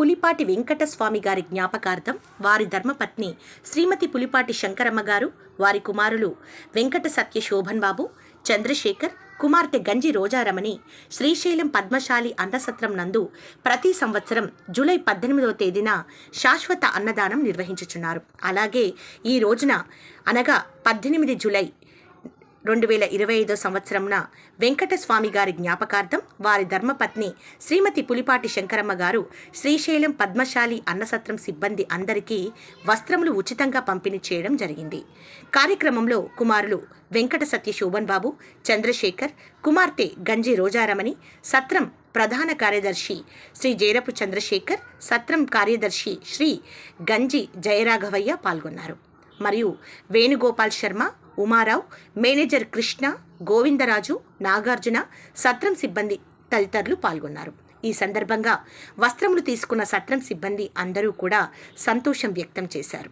పులిపాటి వెంకటస్వామి గారి జ్ఞాపకార్థం వారి ధర్మపత్ని శ్రీమతి పులిపాటి శంకరమ్మ గారు వారి కుమారులు వెంకట సత్య శోభన్ బాబు చంద్రశేఖర్ కుమార్తె గంజి రోజారమణి శ్రీశైలం పద్మశాలి అన్నసత్రం నందు ప్రతి సంవత్సరం జూలై పద్దెనిమిదవ తేదీన శాశ్వత అన్నదానం నిర్వహించుచున్నారు. అలాగే ఈ రోజున అనగా పద్దెనిమిది జూలై రెండు వేల ఇరవై ఐదో సంవత్సరంన వెంకటస్వామి గారి జ్ఞాపకార్థం వారి ధర్మపత్ని శ్రీమతి పులిపాటి శంకరమ్మ గారు శ్రీశైలం పద్మశాలి అన్నసత్రం సిబ్బంది అందరికీ వస్త్రములు ఉచితంగా పంపిణీ చేయడం జరిగింది. కార్యక్రమంలో కుమారులు వెంకట సత్య శోభన్ బాబు చంద్రశేఖర్ కుమార్తె గంజి రోజారమణి సత్రం ప్రధాన కార్యదర్శి శ్రీ జయరపు చంద్రశేఖర్ సత్రం కార్యదర్శి శ్రీ గంజి జయరాఘవయ్య పాల్గొన్నారు. మరియు వేణుగోపాల్ శర్మ ఉమారావు మేనేజర్ కృష్ణ గోవిందరాజు నాగార్జున సత్రం సిబ్బంది తదితరులు పాల్గొన్నారు. ఈ సందర్భంగా వస్త్రములు తీసుకున్న సత్రం సిబ్బంది అందరూ కూడా సంతోషం వ్యక్తం చేశారు.